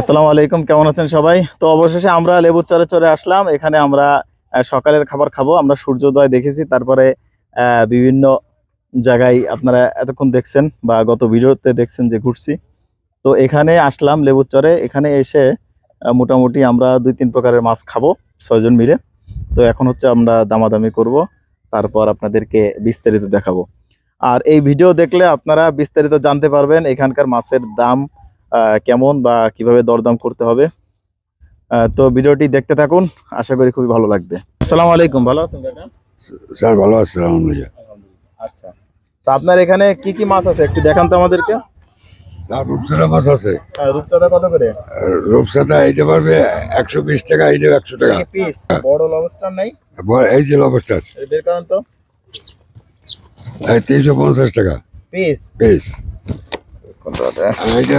আসসালামু আলাইকুম, কেমন আছেন সবাই? তো অবশেষে আমরা লেবুর চরে চরে আসলাম। এখানে আমরা সকালের খাবার খাব। আমরা সূর্যোদয় দেখেছি, তারপরে বিভিন্ন জায়গায় আপনারা এতক্ষণ দেখছেন বা গত ভিডিওতে দেখছেন যে ঘুরছি। তো এখানে আসলাম লেবুর চরে। এখানে এসে মোটামুটি আমরা দুই তিন প্রকারের মাছ খাব, ছয়জন মিলে। তো এখন হচ্ছে আমরা দামাদামি করব, তারপর আপনাদেরকে বিস্তারিত দেখাবো। আর এই ভিডিও দেখলে আপনারা বিস্তারিত জানতে পারবেন এখানকার মাছের দাম কেমন বা কীভাবে দরদাম করতে হবে? তো ভিডিওটি দেখতে থাকুন আশা করি খুবই ভালো লাগবে। আসসালামু আলাইকুম ভালো আছেন কাকা? স্যার ভালো আলহামদুলিল্লাহ। আচ্ছা। তো আপনার এখানে কি কি মাছ আছে একটু দেখান তো আমাদেরকে। রূপসাদা মাছ আছে। আহ, রূপচাঁদা কত করে? রূপসাদা এইটা পারবে একশো বিশ টাকা এইটা একশো টাকা। পিস বড় লবস্টার নাই? এই যে লবস্টার এই বের করেন তো। এই তিনশো পঞ্চাশ টাকা। পিস পিস এইটা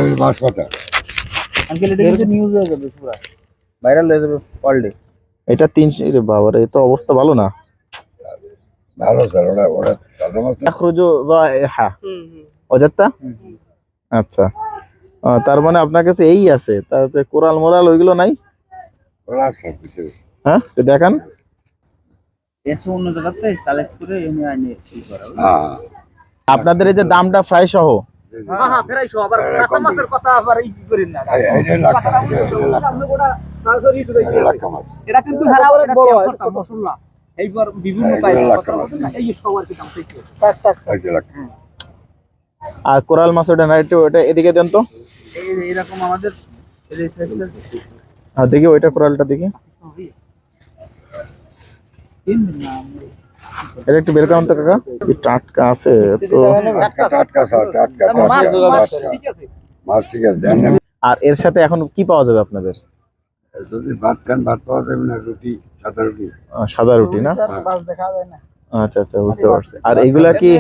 আঙ্কেল এটা কিন্তু নিউজ হয়ে যাবে পুরো। ভাইরাল হয়ে যাবে পারলে এটা তিনশো রে বাবা রে তো অবস্থা ভালো না। ভালো স্যার ওরা ওরা তাজা মাছ তো। আখরুজু রাইহা অজাত্তা আচ্ছা। তার মানে আপনার কাছে এই আছে। তাতে কোরাল মোরাল ওইগুলো নাই। হ্যাঁ? দেখান। অন্য জায়গাতে কালেক্ট করে এনে আনে এই করা। হ্যাঁ। আপনাদের এই যে দামটা ফ্রাই সহ হ্যাঁ হ্যাঁ। ফেরাই সব আবার কাঁচা মাছের কথা আবার এই করেন না। এই- এইটা লাক্কা এইটা- এইটা লাক্কা। আপনি গোটা সরাসরি শুধু এই- এটা লাক্কা এটা কিন্তু হারা এটা বড় মশলা। এইবার বিভিন্ন হ্যাঁ। এই আর কি দাম থেকে এই যে লাক্কা। আর কোরাল মাছ ওটা না একটু ওটা এদিকে দেন তো। এইরকম আমাদের দেখি ওইটা কোরালটা দেখি। এটা একটু বের করেন তো কাকা। কি টাটকা আছে তো টাটকা টাটকা স্যার টাটকা মাছ মাছ ঠিক আছে। মাছ ঠিক আছে দেন। আর এর সাথে এখন কি পাওয়া যাবে আপনাদের? যদি ভাত খান ভাত পাওয়া যাবে না রুটি সাদা রুটি। সাদা রুটি না? মাছ দেখা যায় না। আচ্ছা আচ্ছা বুঝতে পারছি। আর এইগুলা কি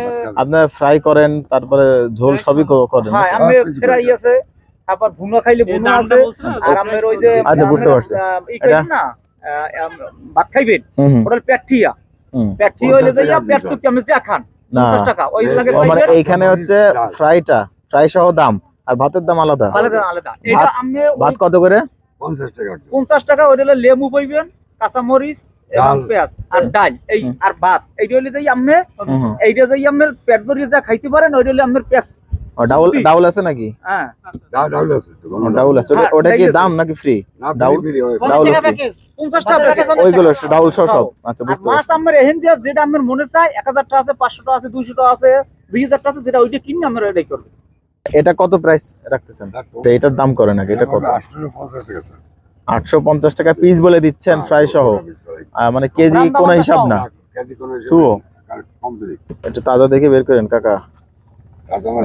আপনার ফ্রাই করেন তারপরে ঝোল সবই করেন। হ্যাঁ আমি ফেরাই আছে আবার ভুনা খাইলে ভুনা আছে আর আমের ওই যে আচ্ছা, বুঝতে পারছি। আহ, না ভাত খাইবেন হুম হুম, ওটা পেটিয়া পেটি হইলে যাইয়া পেট চুক্তি আমি যা খান 50 টাকা ওই লাগে মানে এইখানে হচ্ছে ফ্রাইটা ফ্রাই সহ দাম আর ভাতের দাম আলাদা। আলাদা আলাদা। এটা আমি ভাত কত করে? পঞ্চাশ টাকা কিলো। পঞ্চাশ টাকা ওই হলে লেবু পাইবেন কাঁচা মরিচ এবং পেঁয়াজ আর ডাল এই আর ভাত। এইটা হইলে যাই আমি। এইটা যাই আমি পেট ভরিয়ে যা খাইতে পারেন ওইটা হলে আমার পেঁয়াজ ডাউল ডাউল আছে নাকি? হ্যাঁ। ডাউল আছে ডাউল আছে। ওটা- হ্যাঁ, কি দাম নাকি ফ্রি ডাউল? হয়। ডাউল টাকা ওইগুলো ডাউল সহ সব। আচ্ছা বুঝতে মাছ আমার এহেন দিয়া যেটা আমার মনে চায় এক হাজার টাকা আছে পাঁচশো টাকা আছে দুইশো টাকা আছে দুই হাজার টাকা আছে যেটা ওইটা কিনে আমরা এটাই করব। এটা কত প্রাইস রাখতেছেন? তো এটার দাম করে নাকি এটা কত? আটশো পঞ্চাশ টাকা স্যার। টাকা পিস বলে দিচ্ছেন ফ্রাই সহ। আহ, মানে কেজি কোনো হিসাব না। কেজি কোনো হিসেবে শুভ? না, তাজা দেখে বের করেন কাকা।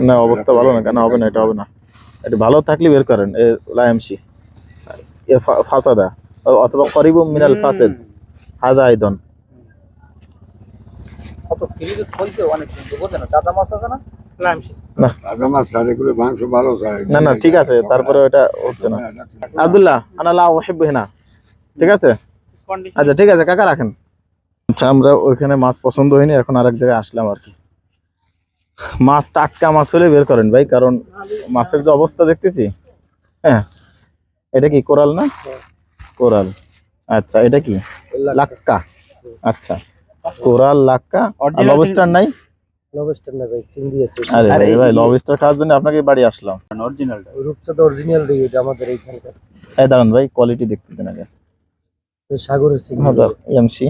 না অবস্থা ভালো না কেন হবে না এটা হবে না। একটু ভালো থাকলে বের করেন এ লাইমসি এ ফাসাদা অথবা করিব মিনাল ফাসেদ হাজা আইদন। না? দাদা মাছ আছে না? কাঁচা মাছ স্যার এগুলো মাংস ভালো স্যার না না ঠিক আছে তারপরে ওটা হচ্ছে না। আব্দুল্লাহ আনা লা ওহিব্বু হিনা। ঠিক আছে? আচ্ছা ঠিক আছে কাকা রাখেন। আচ্ছা আমরা ওইখানে মাছ পছন্দ হয়নি এখন আরেক জায়গায় আসলাম আর কি। মাছ টাটকা মাছ হলে বের করেন ভাই কারণ মাছের যে অবস্থা দেখতেছি হ্যাঁ এটা কি কোরাল না? কোরাল। আচ্ছা এটা কি? লাক্কা। আচ্ছা কোরাল লাক্কা। লবস্টার নাই? লবস্টার না ভাই চিংড়ি আছে। আরে ভাই লবস্টার খাওয়ার জন্য আপনাকে বাড়ি আসলাম। রূপচাঁদা অরিজিনাল দিই এটা আমাদের এইখানকার। এই দাঁড়ান ভাই কোয়ালিটি দেখতে দিন আগে। সাগরের চিংড়ি। হ্যাঁ এমসি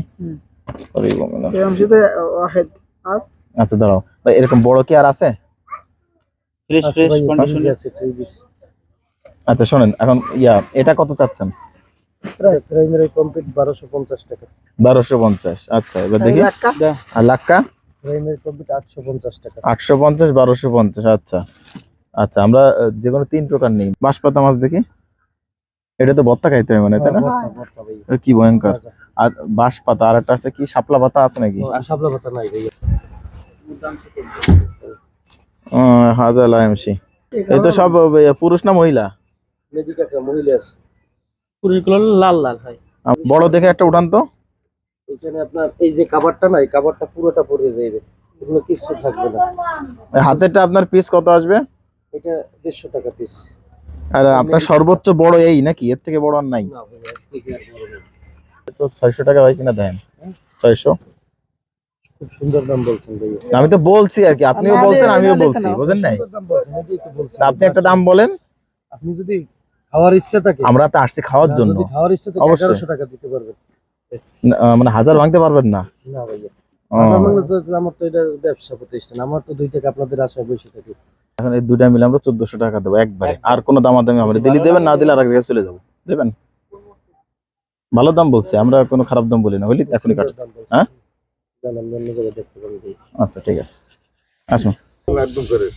আচ্ছা দাঁড়াও। ভাই এরকম বড় কি আর আছে? আছে ভাই, ফ্রিজে আছে আচ্ছা শোনেন এখন ইয়া এটা কত চাচ্ছেন? প্রায় প্রাইমারি কমপ্লিট বারোশো পঞ্চাশ টাকা। বারোশো পঞ্চাশ আচ্ছা এবার দেখি। আর লাক্কা? প্রাইমারি কমপ্লিট আটশো পঞ্চাশ টাকা। আটশো পঞ্চাশ বারোশো পঞ্চাশ আচ্ছা। আচ্ছা আমরা যে কোনো তিন প্রকার নেই। বাঁশপাতা মাছ দেখি। এটা তো ভত্তা খাইতে হয় মানে তাই না? এটা কি ভয়ঙ্কর। আর বাঁশ পাতা আর একটা আছে কি শাপলা পাতা আছে নাকি? ও, শাপলা পাতা নাই ভাই। হাজা লাইমসি এই তো সব আহ, পুরুষ না মহিলা? মহিলা আছে। পুরিগুলো লাল লাল হয়। বড় দেখে একটা উঠান তো। এখানে আপনার এই যে কাবারটা নাই কাবারটা পুরোটা পড়ে যাবে এগুলো কিছু থাকবে না। হাতেরটা আপনার পিস কত আসবে? এটা দেড়শো টাকা পিস আর আপনার সর্বোচ্চ বড় এই নাকি? এর থেকে বড় আর নাই। না ভাইয়া এর থেকে আর বড় নেই। তো ছয়শো টাকা হয় কিনা দেন? ছয়শো? খুব সুন্দর দাম বলছেন আমি তো বলছি আর কি আপনিও বলছেন আমিও বলছি বুঝেন নাই? আপনি একটা দাম বলেন। আপনি যদি খাওয়ার ইচ্ছা থাকে আমরা তো আসছি খাওয়ার জন্য। খাওয়ার ইচ্ছা থাকে। এগারোশো টাকা দিতে পারবেন। মানে হাজার ভাঙতে পারবেন না? না ভাইয়া। তো আমার তো এটা ব্যবসা প্রতিষ্ঠান। আমার তো দুই টাকা আপনাদের বসে থাকি। এখন এই দুইটা মিলে আমরা চোদ্দশো টাকা দেবো একবারে। আর কোনো দামাদামি আমরা দিলে দেবেন না দিলে আর এক জায়গায় চলে যাব। দেবেন? ভালো দাম বলছে আমরা কোনো খারাপ দাম বলি না বুঝলি এখনই কাটো। সুন্দর অন্য জায়গায় দেখতে আচ্ছা ঠিক আছে। আসুন। একদম ফ্রেশ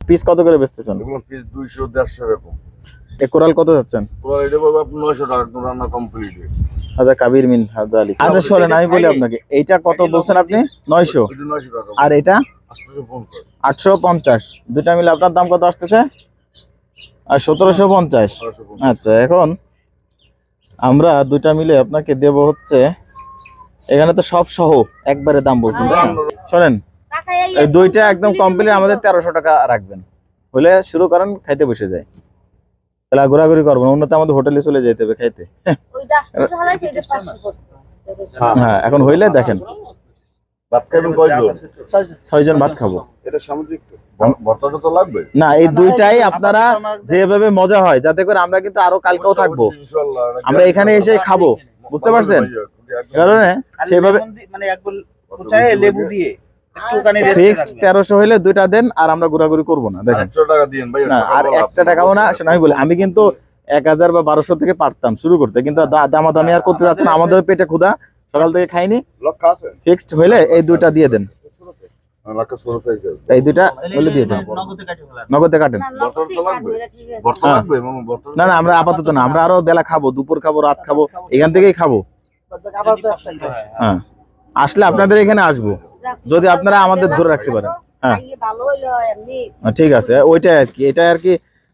পিস কত করে বেচতেছেন? এগুলো পিস দুইশো দেড়শো এরকম। এ কোরাল কত যাচ্ছেন? পুরো এটা পাবো নয়শো টাকা একদম রান্না কমপ্লিট হাজা কাবির মিন আলী। আচ্ছা শোনেন আমি বলি আপনাকে এইটা কত বলছেন আপনি? নয়শো। আর এটা? আটশো পঞ্চাশ। দুটা মিলে আপনার দাম কত আসতেছে? আর সতেরোশো পঞ্চাশ। পঞ্চাশ। আচ্ছা এখন আমরা দুটা মিলে আপনাকে দেব হচ্ছে এখানে তো সব সহ একবারে দাম বলছেন তাই শোনেন এই দুইটা একদম কমপ্লিট আমাদের তেরোশো টাকা রাখবেন। হলে শুরু করেন খাইতে বসে যায়। তাহলে ঘোরাঘুরি করব না অন্যতে আমাদের হোটেলে চলে যেতে হবে খাইতে। হ্যাঁ। এখন হইলে দেখেন। ভাত খাবেন কয়জন? ছয়জন ভাত খাব। এটা সামুদ্রিক তো। ভ- ভর্তাটা তো লাগবে। না এই দুইটাই আপনারা যেভাবে মজা হয় যাতে করে আমরা কিন্তু আরও কালকেও থাকব। আমরা এখানে এসে খাব। বুঝতে পারছেন? কারণে সেভাবে মানে একবার চায়ে লেবু দিয়ে ফিক্সড তেরোশো হইলে দুইটা দেন আর আমরা ঘোরাঘুরি করব না দেখেন। একশো টাকা দিন ভাই না আর একটা টাকাও না আমি বলি আমি কিন্তু এক হাজার বা বারোশো থেকে পারতাম শুরু করতে কিন্তু দা- দামাদামি আর করতে যাচ্ছে না আমাদের পেটে ক্ষুধা সকাল থেকে খাইনি। ফিক্সড হইলে এই দুইটা দিয়ে দেন। এই দুইটা বলে দিয়ে দেন নগদে কাটেন। হ্যাঁ। না না আমরা আপাতত না আমরা আরও বেলা খাব দুপুর খাব রাত খাব এখান থেকেই খাব। হয়। হ্যাঁ আসলে আপনাদের এখানে আসব। যদি আপনারা আমাদের ধরে রাখতে পারেন। হ্যাঁ। ঠিক আছে ওইটাই আর কি এটা আর কি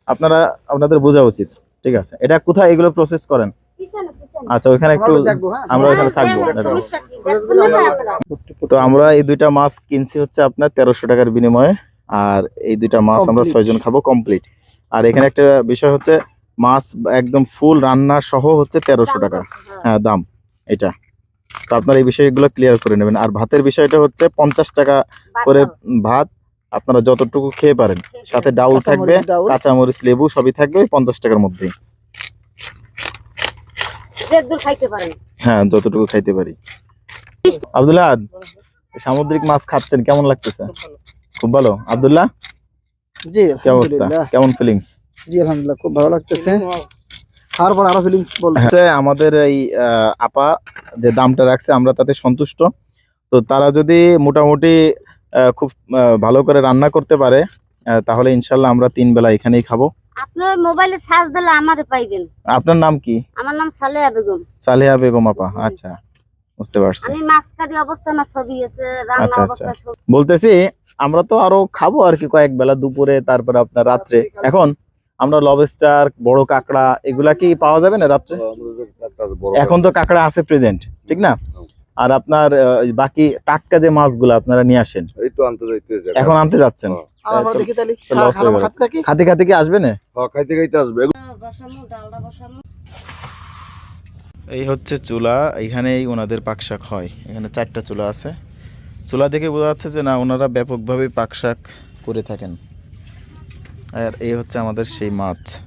আপনারা আপনাদের বোঝা উচিত। ঠিক আছে এটা কোথায় এগুলো প্রসেস করেন? আচ্ছা ওখানে একটু আমরা দেখব, হ্যাঁ? আমরা ওইখানে থাকব তো আমরা এই দুইটা মাছ কিনছি হচ্ছে আপনার তেরোশো টাকার বিনিময়ে আর এই দুইটা মাছ আমরা. ছয়জন খাব কমপ্লিট আর এখানে একটা বিষয় হচ্ছে মাছ একদম ফুল রান্না সহ হচ্ছে তেরোশো টাকা। হ্যাঁ। দাম এটা। তো আপনারা এই বিষয়গুলো ক্লিয়ার করে নেবেন। আর ভাতের বিষয়টা হচ্ছে পঞ্চাশ টাকা করে ভাত আপনারা যতটুকু খেয়ে পারেন। সাথে ডাউল থাকবে কাঁচামরিচ, লেবু সবই থাকবে পঞ্চাশ টাকার মধ্যে খাইতে পারেন। হ্যাঁ যতটুকু খাইতে পারি। আব্দুল্লাহ সামুদ্রিক মাছ খাচ্ছেন কেমন লাগতেছে? খুব ভালো। আব্দুল্লাহ? জি কি অবস্থা? কেমন ফিলিংস জি আলহামদুলিল্লাহ খুব ভালো লাগতেছে। তারপর আরও ফিলিংস বল আমাদের এই আহ, আপা যে দামটা রাখছে আমরা তাতে সন্তুষ্ট। তো তারা যদি মোটামুটি আহ, খুব ভালো করে রান্না করতে পারে আহ, তাহলে ইনশাল্লাহ আমরা তিন বেলা এখানেই খাব। আপনার মোবাইলে সার্চ দিলে আমারে পাইবেন। আপনার নাম কি? আমার নাম সালেহা বেগম। সালেহা বেগম আপা আচ্ছা বুঝতে পারছি। আমি মাছকারি অবস্থা না ছবি আছে রান্না আচ্ছা, অবস্থা বলতেছি আমরা তো আরও খাব আর কি কয়েক বেলা দুপুরে তারপরে আপনার রাত্রে। এখন আমরা লবস্টার বড় কাঁকড়া এগুলা কি পাওয়া যাবে না রাত্রে? এখন তো কাঁকড়া। আছে প্রেজেন্ট ঠিক না? আর আপনার আহ, বাকি টাটকা যে মাছগুলো আপনারা নিয়ে আসেন এই তো আনতে যাইতেছে। এখন আনতে যাচ্ছেন। আমরা দেখি তাহলে হয়ে। খাতে থাকি? খাতে খাতে কি আসবে না? হ্যাঁ, খাইতে খাইতে আসবে। ডালটা বসামু এই হচ্ছে চুলা এখানেই ওনাদের পাকশাক হয়। এখানে চারটা চুলা আছে। চুলা দেখে বোঝা যাচ্ছে যে না ওনারা ব্যাপকভাবে পাকশাক করে থাকেন। আর এই হচ্ছে আমাদের সেই মাছ।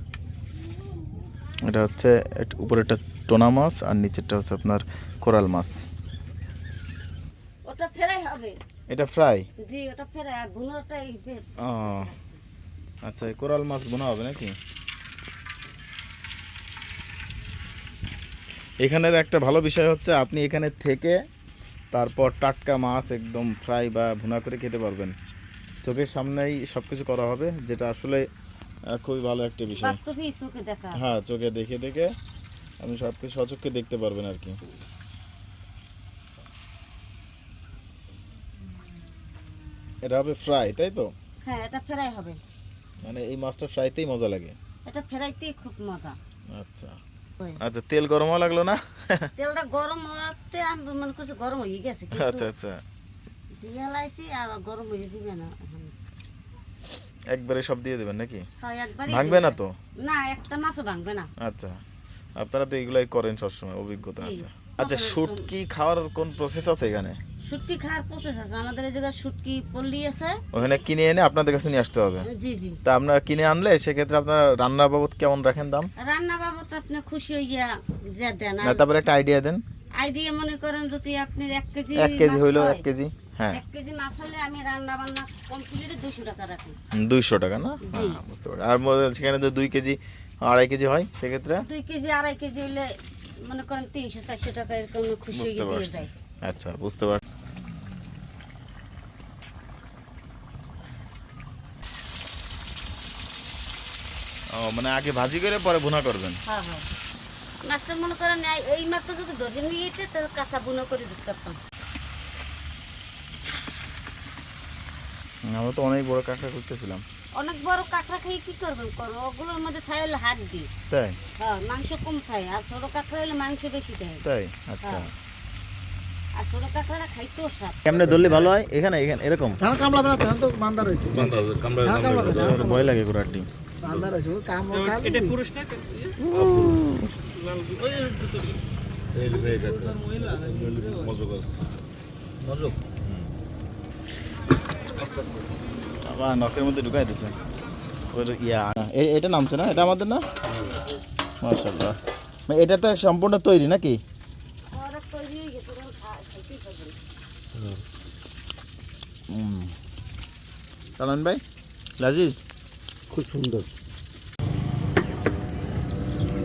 এটা হচ্ছে এট- উপরেরটা টোনা মাছ আর নিচেরটা হচ্ছে আপনার কোরাল মাছ। ওটা ফেরাই হবে। এটা ফ্রাই জি ওটা ফেরাই আর ফের- ও আচ্ছা এই কোরাল মাছ বোনা হবে নাকি? এখানের একটা ভালো বিষয় হচ্ছে আপনি এখানে থেকে তারপর টাটকা মাছ একদম ফ্রাই বা ভুনা করে খেতে পারবেন। চোখের সামনেই সব কিছু করা হবে যেটা আসলে খুবই ভালো একটা বিষয়। হ্যাঁ চোখে দেখে দেখে আপনি সব কিছু সচক্ষে দেখতে পারবেন আর কি। এটা হবে ফ্রাই তাই তো? হ্যাঁ এটা ফেরাই হবে। মানে এই মাছটা ফ্রাইতেই মজা লাগে। এটা ফেরাইতেই খুব মজা। আচ্ছা। আচ্ছা তেল গরমও লাগল না? তেলটা গরম হতে আমি মনে করছি গরম হয়ে গেছে আচ্ছা আচ্ছা। দিয়ে লাইছি আর গরম হয়ে যাবে না। একবারে সব দিয়ে দেবেন নাকি? হয় ভাঙবে না তো? না একটা মাছও ভাঙবে না। আচ্ছা। আপনারা তো এগুলাই করেন সবসময় অভিজ্ঞতা আছে। আচ্ছা শুটকি খাওয়ার কোন প্রসেস আছে এখানে? শুটকি খাওয়ার প্রসেস আছে। আমাদের এই জায়গায় শুটকি পল্লি আছে। ওখানে কিনে এনে আপনাদের কাছে নিয়ে আসতে হবে? জি জি। তা আপনারা কিনে আনলে সেক্ষেত্রে আপনারা রান্না বাবদ কেমন রাখেন দাম? রান্না বাবদ আপনি খুশি হইয়া যে দেন। তারপরে একটা আইডিয়া দেন। আইডিয়া মনে করেন যদি আপনি এক কেজি এক কেজি হইল এক কেজি হ্যাঁ। এক কেজি মাছ হলে আমি রান্না বান্না কমপ্লিট দুশো টাকা রাখি। দুইশো টাকা না? হ্যাঁ, বুঝতে পারি আর সেখানে তো দুই কেজি আড়াই কেজি হয় সেক্ষেত্রে? দুই কেজি আড়াই কেজি হইলে মনে করেন তিনশো চারশো টাকা এরকম খুশি হয়ে যায়। আচ্ছা বুঝতে পারছি। ও মানে আগে ভাজি করে পরে ভুনা করবেন? হ্যাঁ হ্যাঁ। মাছটা মনে করেন এই- মাত্র যদি ধরে নিয়ে যেতে তাহলে কাঁচা বুনো করে দিতে পারতাম। আমরা তো অনেক বড় কাঁকড়া করতেছিলাম অনেক বড় কাঁকড়া খেয়ে কি করবেন? করো ওগুলোর মধ্যে খাই হলে হাত দিই তাই? হ্যাঁ মাংস কম খায় আর ছোট কাঁকড়া হলে মাংস বেশি দেয় তাই? আচ্ছা। হ্যাঁ। আর ছোট কাঁকড়াটা খাইতেও স্বাদ। কেমনে ধরলে ভালো হয়? এখানে এখানে এরকম? ধান না ধান তো বান্দা রয়েছে। আমার ভয় লাগে ঘোড়াটি বান্দা রয়েছে কাম এটা পুরুষ না? আবার নখের মধ্যে ঢুকাই দিছে। ওই ইয়া এটা নামছে না? এটা আমাদের না? মাশাআল্লাহ। মানে এটা তো সম্পূর্ণ তৈরি নাকি? হয়ে চালান ভাই? লাজিজ? খুব সুন্দর।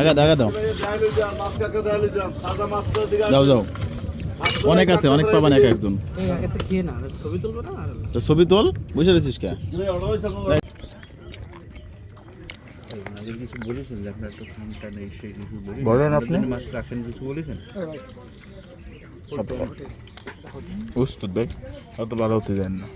আগা দাও আগা দাও। যাও যাও। অনেক আছে অনেক পাবেন এক একজন। ছবি তোল বুঝে রেছিস কে? বলেন আপনি। উস্তুদ ভাই অত ভালো হতে দেন না।